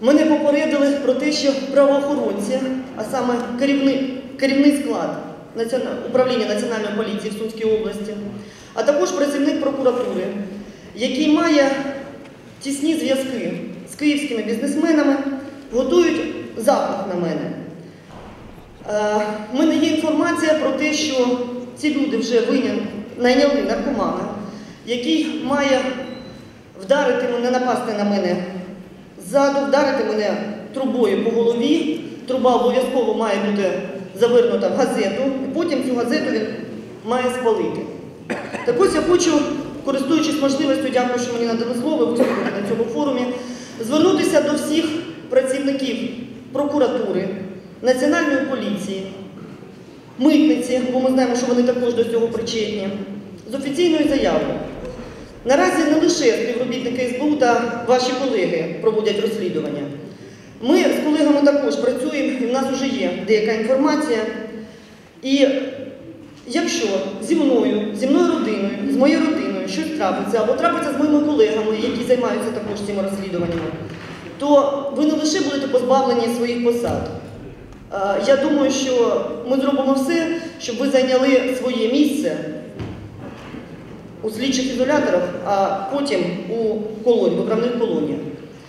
Мене попередили про те, що правоохоронці, а саме керівний, керівний склад управління Національної поліції в Сумській області, а також працівник прокуратури, який має тісні зв'язки з київськими бізнесменами, готують запах на мене. Е, В мене є інформація про те, що ці люди вже виняли, найняли наркомана, який має вдарити мене, напасти на мене ззаду, вдарити мене трубою по голові. Труба обов'язково має бути завернута в газету, і потім цю газету він має спалити. Так ось я хочу, користуючись можливістю, дякую, що мені надали слово виступити на цьому форумі, звернутися до всіх працівників прокуратури, національної поліції, митниці, бо ми знаємо, що вони також до цього причетні, з офіційною заявою. Наразі не лише співробітники СБУ та ваші колеги проводять розслідування. Ми з колегами також працюємо, і в нас вже є деяка інформація. І якщо зі мною, зі мною родиною, з моєю родиною щось трапиться, або трапиться з моїми колегами, які займаються також цими розслідуваннями, то ви не лише будете позбавлені своїх посад. Е, Я думаю, що ми зробимо все, щоб ви зайняли своє місце у слідчих ізоляторах, а потім у колонії, виправних колоніях.